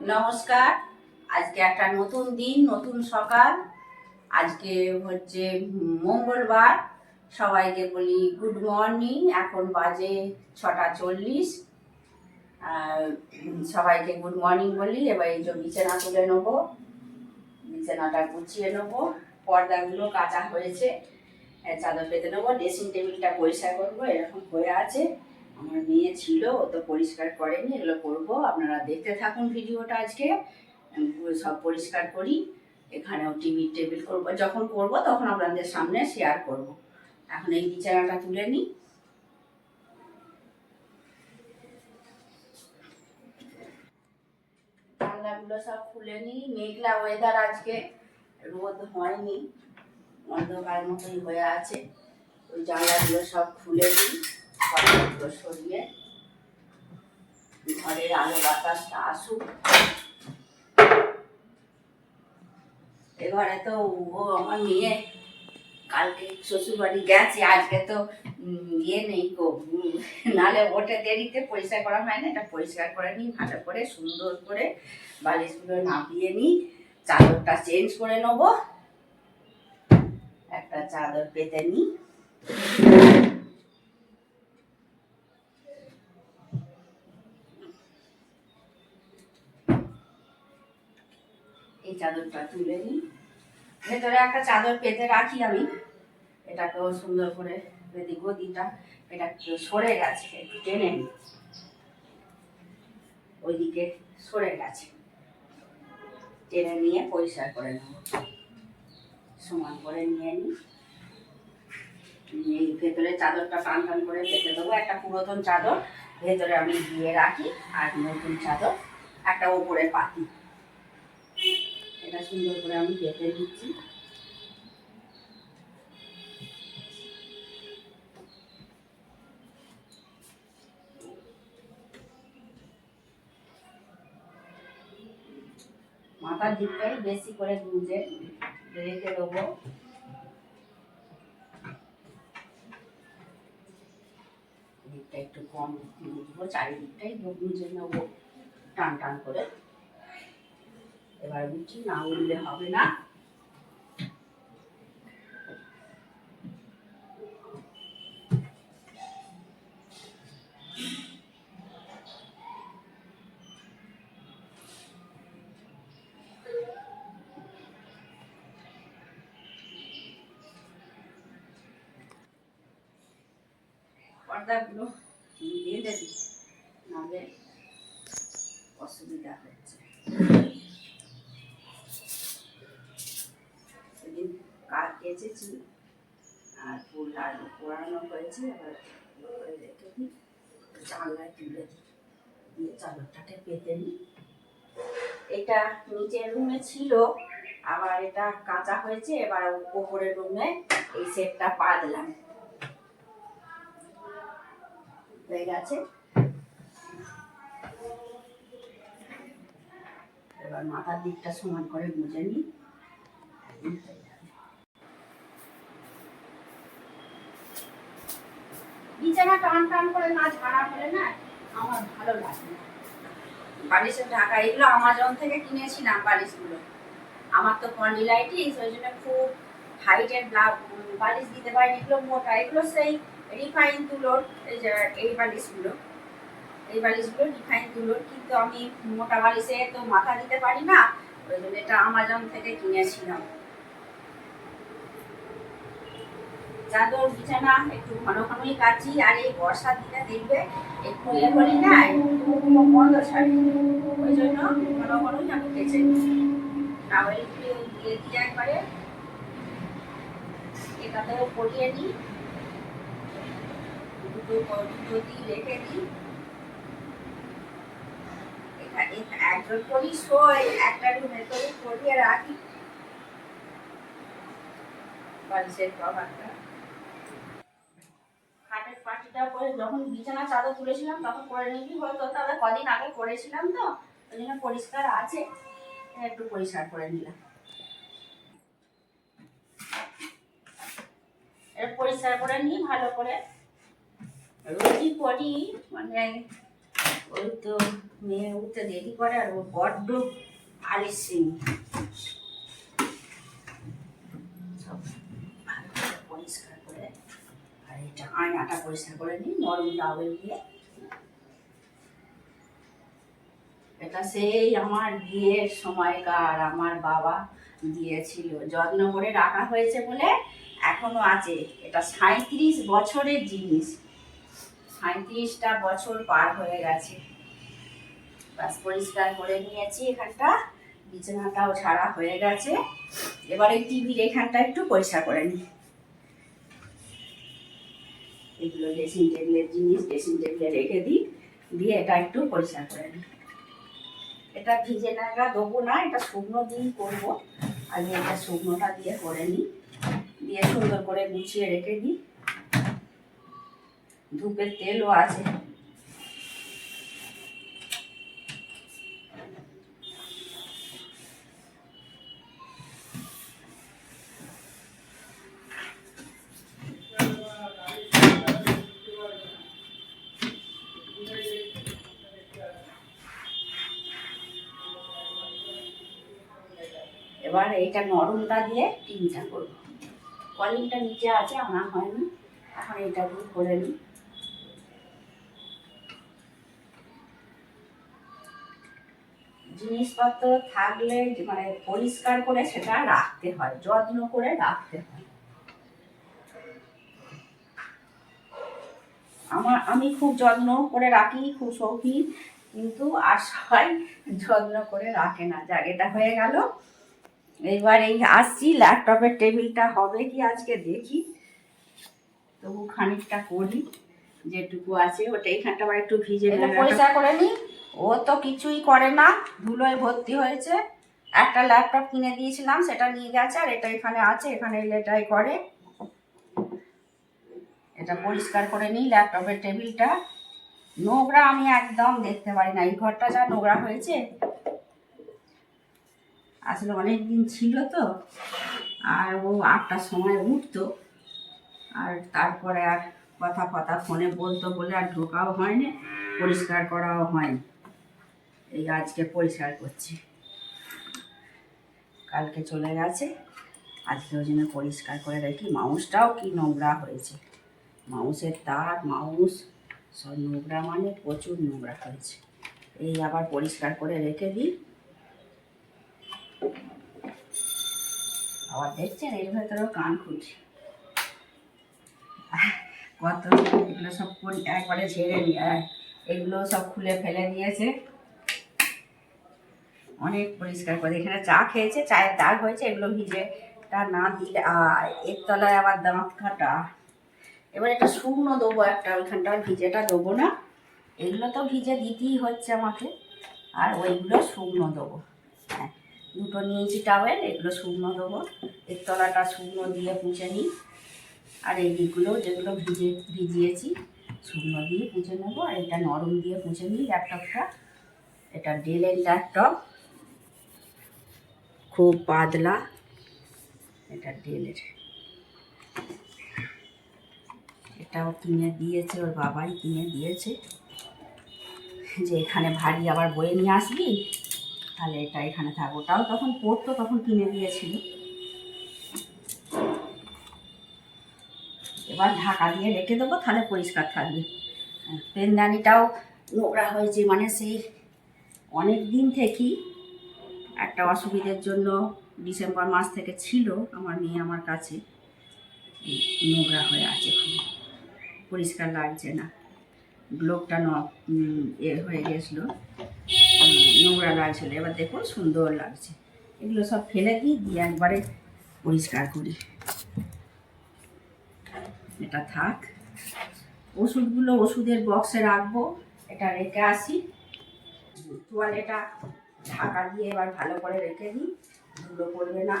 নমস্কার। আজকে একটা নতুন দিন, নতুন সকাল। আজকে হচ্ছে মঙ্গলবার। সবাইকে বলি গুড মর্নিং এখন বাজে ছটা চল্লিশ। সবাইকে গুড মর্নিং বলি। এবার এই যে বিছানা তুলে নেব। বিছানাটা গুছিয়ে নেব। পর্দাগুলো কাঁচা হয়েছে। চাদর পেতে নেব। ড্রেসিং টেবিলটা পরিষ্কার করব। এরকম হয়ে আছে। আমার মেয়ে ছিল, ও তো পরিষ্কার করেনি, এগুলো করব। আপনারা দেখতে থাকুন ভিডিওটা আজকে। সব পরিষ্কার করি। এখানেও টিভির টেবিল করব, যখন করব তখন আপনাদের সামনে শেয়ার করব। এখন এই বিছানাটা তুলে নিই জানলাগুলো সব খুলে নিই মেঘলা ওয়েদার আজকে, রোদ হয়নি। অন্ধকার মতোই হয়ে আছে। ওই জানলাগুলো সব খুলে নিই পর্দাগুলো সরিয়ে ঘরের আলো বাতাসটা আসুক। এবারে তো ও আমার মেয়ে, কালকে শ্বশুর বাড়ি গেছে, আজকে তো ইয়ে নেই গো নালে ওটা দেরিতে, পরিষ্কার করা হয় না, এটা পরিষ্কার করে নিই, ভালো করে সুন্দর করে বালিশগুলো নাপিয়ে নিই, চাদরটা চেঞ্জ করে নেব। একটা চাদর পেতে নিই। চাদরটা তুলে নিই। ভেতরে একটা চাদর পেতে রাখি আমি। এটাকেও সুন্দর করে বেদি গদিটা এটা সরে গেছে, একটু টেনে ওইদিকে সরে গেছে। টেনে নিয়ে পরিষ্কার করে নেব। সমান করে নিয়ে নিই। নিয়ে ভেতরে চাদরটা টান টান করে পেতে দেবো। একটা পুরাতন চাদর ভেতরে আমি দিয়ে রাখি, আর নতুন চাদর, একটা ওপরে পাতি। এটা সুন্দর করে আমি পেতে দিচ্ছি। মাথার দিকটাই বেশি করে গুঁজে রেখে দেবো। একটু কম গুঁজবো, চারিদিকটাই গুঁজে নেব, টান টান করে। এবার বুঝছি না উঠলে হবে না পর্দাগুলো বেঁধে দিই নাহলে অসুবিধা হচ্ছে কেচেছি আর ফুল আর পোড়ানো হয়েছে আবার রেখে দিই। জানলায় তুলে দিই। দিয়ে চাদরটাকে পেতে নিই। এটা নিচের রুমে ছিল, আবার এটা কাঁচা হয়েছে, এবার ওপরের রুমে এই সেটটা পাতলাম। হয়ে গেছে। এবার মাথার দিকটা সমান করে গুঁজে নিই। বিছানা টান টান করে না ঝাড়া হলে না, আমার ভালো লাগে না। ঢাকা, এগুলো আমাজন থেকে কিনেছিলাম বালিশগুলো। আমার তো কন্ডিলাইটিস ওই জন্য খুব হাইটের বালিশ দিতে পারিনি, এগুলো মোটা, এগুলো সেই রিফাইন তুলোর, এই যে এই বালিশগুলো। এই বালিশগুলো রিফাইন তুলোর, কিন্তু আমি মোটা বালিশে তো মাথা দিতে পারি না, ওই জন্য এটা আমাজন থেকে কিনেছিলাম। চাদর বিছানা একটু ঘন ঘনই কাচি, আর এই বর্ষার দিনে দেখবে একটু এ হলি না বন্ধ ছাড়ি। ওই জন্য ঘন ঘনই আমি কেচে টাওয়েল দিয়ে দিয়ে একবারে। এটাতেও পরিয়ে নিই। রেখে দিই। একজন করি শোয়, একটা রুমে করে রাখি। বালিশের কভারটা খাটের পাটিটা পরে যখন বিছানা চাদর তুলেছিলাম, তখন করে নিবি হয়তো তাহলে কদিন আগে করেছিলাম তো, ওই জন্য পরিষ্কার আছে। একটু পরিষ্কার করে নিলাম। পরিষ্কার করে নিই ভালো করে। রুটি করি মানে ওই তো মেয়ে উঠতে দেরি করে আর ও বড্ড আলিসিং সব ভালো করে পরিষ্কার করে আর এটা আয়নাটা পরিষ্কার করে নিই, নরম টাওয়েল দিয়ে। এটা সেই আমার বিয়ের সময়কার, আমার বাবা দিয়েছিল। যত্ন করে রাখা হয়েছে বলে এখনও আছে। এটা সাঁত্রিশ বছরের জিনিস। সাঁত্রিশটা বছর পার হয়ে গেছে। বাস পরিষ্কার করে নিয়েছি এখানটা। বিছানাটাও ছাড়া হয়ে গেছে। এবারে টিভির এখানটা একটু পরিষ্কার করে নিই। এগুলো ড্রেসিং টেবিলের জিনিস ড্রেসিং টেবিলে রেখে দিই। দিয়ে এটা একটু পরিষ্কার করে নিই। এটা ভিজে নাগা দেবো না, এটা শুকনো দিয়েই করব। আগে এটা শুকনোটা দিয়ে করে নিই। দিয়ে সুন্দর করে গুছিয়ে রেখে দিই। ধূপের তেলও আছে। এবার এইটা নরমটা দিয়ে টিনটা করব। কলিংটা নিচে আছে আনা হয়নি। এখন দিয়ে করে নিই। জিনিসপত্র থাকলে মানে পরিষ্কার করে সেটা রাখতে হয়, যত্ন করে রাখতে হয়। আমার, আমি খুব যত্ন করে রাখি, খুব শৌখিন, কিন্তু আর সবাই যত্ন করে রাখে না। জায়গাটা হয়ে গেল। এবার এই আসছি ল্যাপটপের টেবিলটা হবে কি আজকে দেখি। তবু খানিকটা করি যেটুকু আছে ওটা এইখানটা আবার একটু ভিজে। পরিষ্কার করে নি? ও তো কিছুই করে না ধুলোয় ভর্তি হয়েছে। একটা ল্যাপটপ কিনে দিয়েছিলাম সেটা নিয়ে গেছে আর এটা এখানে আছে এখানে এলে এটাই করে। এটা পরিষ্কার করে নিই ল্যাপটপের টেবিলটা নোংরা আমি একদম দেখতে পারি না এই ঘরটা যা নোংরা হয়েছে আসলে অনেক দিন ছিল তো, আর ও আটটার সময় উঠতো, আর তারপরে আর কথা কথা ফোনে বলতো বলে আর ঢোকাও হয়নি, পরিষ্কার করাও হয়নি। এই আজকে পরিষ্কার করছি। কালকে চলে গেছে, আজকে ওই জন্য পরিষ্কার করে রেখি মাউসটাও কি নোংরা হয়েছে। মাউসের তার, মাউস, সব নোংরা মানে প্রচুর নোংরা হয়েছে। এই আবার পরিষ্কার করে রেখে দিই। আবার দেখছেন? এর ভেতরেও কান খুঁটি কত এগুলো সব একবারে ঝেড়ে নিয়ে এগুলো সব খুলে ফেলে দিয়েছে অনেক পরিষ্কার করে। এখানে চা খেয়েছে, চায়ের দাগ হয়েছে, এগুলো ভিজে। তা না দিলে আর এর তলায় আবার দাঁত কাটা এবার এটা শুকনো দেবো একটা, ওইখানটা ভিজেটা দেবো না। এগুলো তো ভিজে দিতেই হচ্ছে আমাকে। আর ওইগুলো শুকনো দেবো। দুটো নিয়েছি টাওয়েল, এগুলো শুকনো দেবো। এর তলাটা শুকনো দিয়ে পুঁছে নিই। আর এই দিকগুলো যেগুলো ভিজে, ভিজিয়েছি, শুকনো দিয়ে পুঁছে নেব। আর এটা নরম দিয়ে পুঁছে নিই ল্যাপটপটা। এটা ডেলের ল্যাপটপ। খুব পাতলা। এটা ডেলের। এটাও কিনে দিয়েছে ওর বাবাই, কিনে দিয়েছে। যে এখানে ভারী আবার বয়ে নিয়ে আসবি? তাহলে এটা এখানে থাকব। ওটাও তখন পড়তো তখন কিনে দিয়েছিল। এবার ঢাকা দিয়ে রেখে দেবো তাহলে পরিষ্কার থাকবে। হ্যাঁ, পেনদানিটাও নোংরা হয়েছে মানে সেই অনেক দিন থেকেই একটা অসুবিধের জন্য ডিসেম্বর মাস থেকে ছিল আমার মেয়ে আমার কাছে নোংরা হয়ে আছে খুব। পরিষ্কার লাগছে না। গ্লোবটা ন এ হয়ে গেছিল। নোংরা লাগছিল, এবার দেখুন সুন্দর লাগছে। এগুলো সব ফেলে দিই, দিয়ে একবারে পরিষ্কার করি। এটা থাক। ওষুধগুলো ওষুধের বক্সে রাখব, এটা রেখে আসি। তোয়ালেটা ঢাকা দিয়ে এবার ভালো করে রেখে দিই, ধুলো পড়বে না।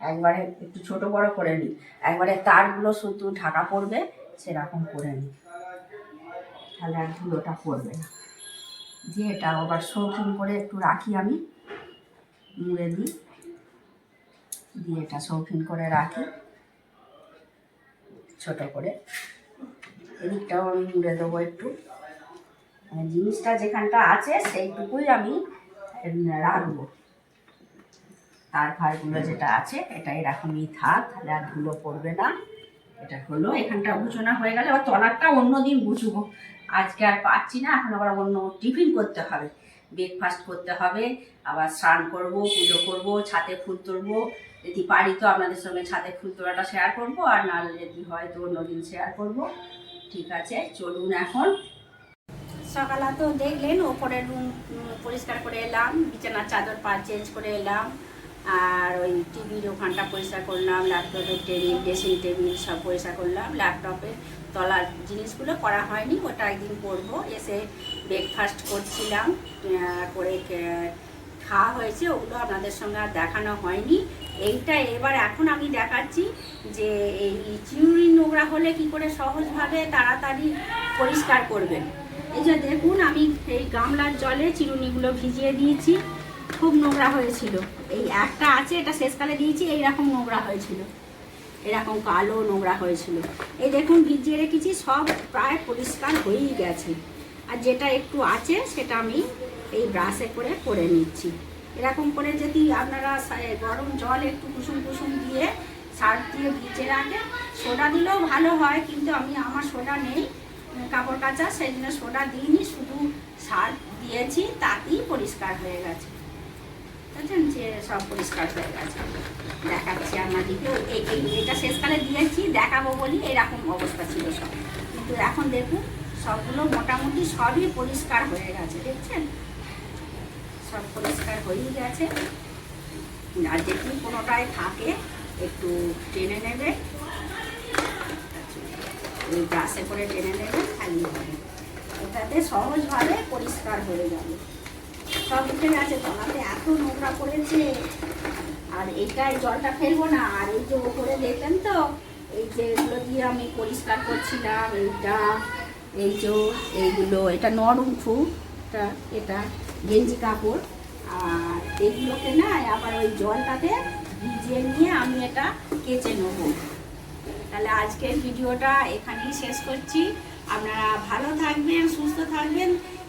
একবারে একটু ছোট বড় করে নিই। একবারে তারগুলো শুধু ঢাকা পড়বে সেরকম করে নিই। তাহলে আর ধুলোটা পড়বে না। দিয়ে এটা আবার শৌখিন করে একটু রাখি আমি, মুড়ে দিই। দিয়ে এটা শৌখিন করে রাখি, ছোট করে। এদিকটাও আমি মুড়ে দেবো একটু। মানে জিনিসটা যেখানটা আছে, সেইটুকুই আমি রাখব। তার ফারগুলো যেটা আছে এটা এরকমই থাক, তাহলে আর ধুলো পড়বে না। এটা হলো, এখানটা গুছানো হয়ে গেলে। আবার তলারটা অন্য দিন গুছবো আজকে আর পাচ্ছি না, এখন আবার অন্য টিফিন করতে হবে। ব্রেকফাস্ট করতে হবে, আবার স্নান করব, পুজো করব ছাতে ফুল তুলবো। যদি পারি তো আপনাদের সঙ্গে ছাতে ফুল তোলাটা শেয়ার করব, আর নাহলে যদি হয় তো অন্যদিন শেয়ার করব। ঠিক আছে, চলুন এখন। সকালে তো দেখলেন, ওপরের রুম পরিষ্কার করে এলাম, বিছানার চাদর পা চেঞ্জ করে এলাম। আর ওই টিভির ওখানটা পরিষ্কার করলাম ল্যাপটপের টেবিল ড্রেসিং টেবিল সব পরিষ্কার করলাম ল্যাপটপের তলার জিনিসগুলো করা হয়নি, ওটা একদিন করব। এসে ব্রেকফাস্ট করছিলাম করে খাওয়া হয়েছে, ওগুলো আপনাদের সঙ্গে আর দেখানো হয়নি। এইটা এবার এখন আমি দেখাচ্ছি যে এই চিউড়ি নোংরা হলে কি করে সহজভাবে তাড়াতাড়ি পরিষ্কার করবেন। এই যে দেখুন, আমি এই গামলার জলে চিরুনিগুলো ভিজিয়ে দিয়েছি। খুব নোংরা হয়েছিল। এই একটা আছে, এটা শেষকালে দিয়েছি, এইরকম নোংরা হয়েছিল। এরকম কালো নোংরা হয়েছিল। এই দেখুন, ভিজিয়ে রেখেছি, সব প্রায় পরিষ্কার হয়েই গেছে। আর যেটা একটু আছে, সেটা আমি এই ব্রাশে করে করে নিচ্ছি। এরকম করে যদি আপনারা গরম জল একটু কুসুম কুসুম দিয়ে সার্ফ দিয়ে ভিজে রাখেন সোডা দিলেও ভালো হয়, কিন্তু আমি, আমার সোডা নেই, কাপড় কাচা, সেই জন্য সোডা দিইনি, শুধু সার্ফ দিয়েছি, তাতেই পরিষ্কার হয়ে গেছে। বুঝলেন যে সব পরিষ্কার হয়ে গেছে। দেখাচ্ছি আপনাদেরকে এই এটা শেষকালে দিয়েছি, দেখাবো বলি এরকম অবস্থা ছিল সব। কিন্তু এখন দেখুন, সবগুলো মোটামুটি সবই পরিষ্কার হয়ে গেছে, দেখছেন? সব পরিষ্কার হয়েই গেছে। আর যদি কোনোটায় থাকে, একটু টেনে নেবে। এই ব্রাশে করে টেনে নেবে, খালি হবে। এটাতে সহজভাবে পরিষ্কার হয়ে যাবে। সব উঠে গেছে তলাতে এত নোংরা পড়েছে আর এইটাই জলটা ফেলব না, আর এই যে ওপরে দেখলেন তো, এই যে এগুলো দিয়ে আমি পরিষ্কার করছিলাম, এইটা, এই যে এইগুলো, এটা নরম খুব, এটা এটা গেঞ্জি কাপড়। আর এইগুলোকে না, আবার ওই জলটাতে ভিজিয়ে নিয়ে আমি এটা কেচে নেব। তাহলে আজকের ভিডিওটা এখানেই শেষ করছি। আপনারা ভালো থাকবেন, সুস্থ থাকবেন।